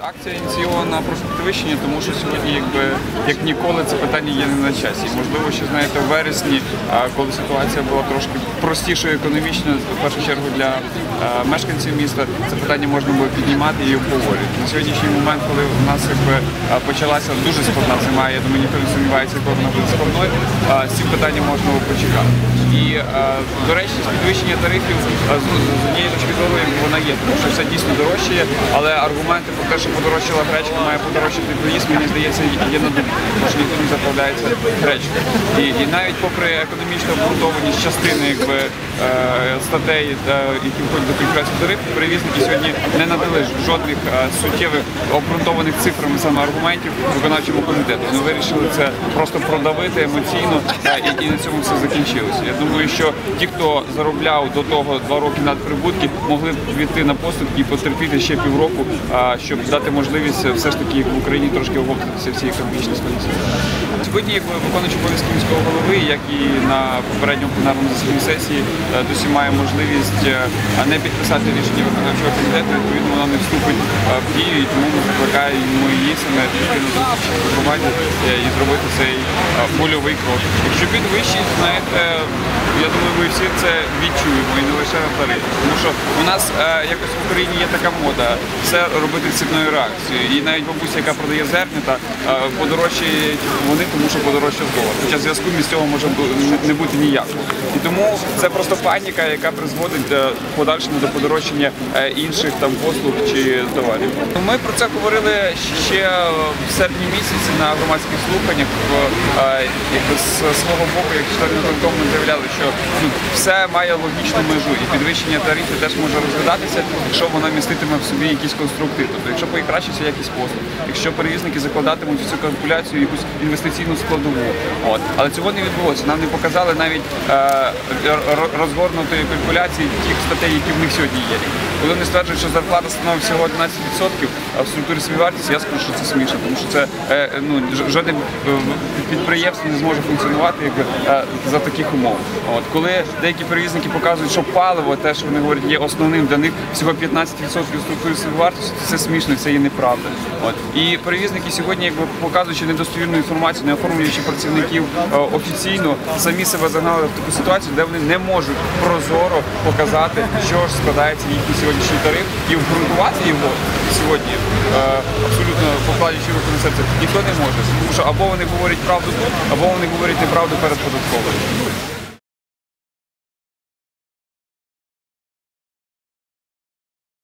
Акція ініційована про підвищення, тому що сьогодні, якби як ніколи, це питання є не на часі. Можливо, що знаєте, в вересні, коли ситуація була трошки простішою економічно, в першу чергу для мешканців міста, це питання можна було піднімати і обговорювати. На сьогоднішній момент, коли у нас якби почалася дуже складна зима, я думаю, ніхто не сумнівається, коли вона буде складною, цим питанням можна почекати. І а, доречність підвищення тарифів з з однієї точки зору вона є, тому що все дійсно дорожчає, але аргументи про те, що подорожчала гречка, має подорожчати проїзд, мені здається, є на думку, тому що ніхто не заправляється гречкою. І, і навіть попри економічну обґрунтованість частини якби, е, статей, е, які входять до калькуляції тарифів, перевізники сьогодні не надали жодних е, суттєвих обґрунтованих цифрами саме аргументів виконавчому комітету. Вони вирішили це просто продавити емоційно е, і, і на цьому все закінчилося. Думаю, що ті, хто заробляв до того два роки надприбутки, могли б відти на поступки і потерпіти ще півроку, щоб дати можливість е, все ж таки в Україні трошки оговтатися всі економічні складності. Сьогодні, як виконуючи обов'язки міського голови, як і на попередньому пленарному засіданні сесії, е, досі має можливість е, не підписати рішення виконавчого комітету. Відповідно, вона не вступить в дію, і тому ми закликаємо її саме піти громаді і зробити цей польовий крок. Якщо підвищить, знаєте, я думаю, ми всі це відчуємо і не лише тарифі. Тому що у нас е, якось в Україні є така мода все робити цінною реакцією. І навіть бабуся, яка продає зернята, е, подорожчають вони, тому що подорожчав долар. Хоча зв'язку між цього може не бути ніякого. І тому це просто паніка, яка призводить до в подальшому до подорожчання е, інших там послуг чи товарів. Ми про це говорили ще в серпні місяці на громадських слуханнях. Е, Якби з свого боку, як члени виконкому, ми заявляли, що ну, все має логічну межу, і підвищення тарифів теж може розглядатися, якщо воно міститиме в собі якісь конструктив. Тобто, якщо покращиться якість послуг, якщо перевізники закладатимуть цю калькуляцію якусь інвестиційну складову. От. Але цього не відбулося. Нам не показали навіть е, розгорнутої калькуляції тих статей, які в них сьогодні є. Коли вони стверджують, що зарплата становить всього 11%, а в структурі собівартості я скажу, що це смішно, тому що це е, ну, ж- жодне е, підприємство не зможе функціонувати якби, е, за таких умов. От. Коли деякі перевізники показують, що паливо, те, що вони говорять, є основним для них всього 15% в структурі собівартості, то це смішно, це є неправда. От. І перевізники сьогодні, якби показуючи недостовірну інформацію, не оформлюючи працівників е, офіційно, самі себе загнали в таку ситуацію, де вони не можуть прозоро показати, що ж складається їхній сьогоднішній тариф, і обґрунтувати його сьогодні, е, абсолютно покладаючи руку на серце, ніхто не може. Тому що або вони говорять правду тут, або вони говорять неправду перед податковою.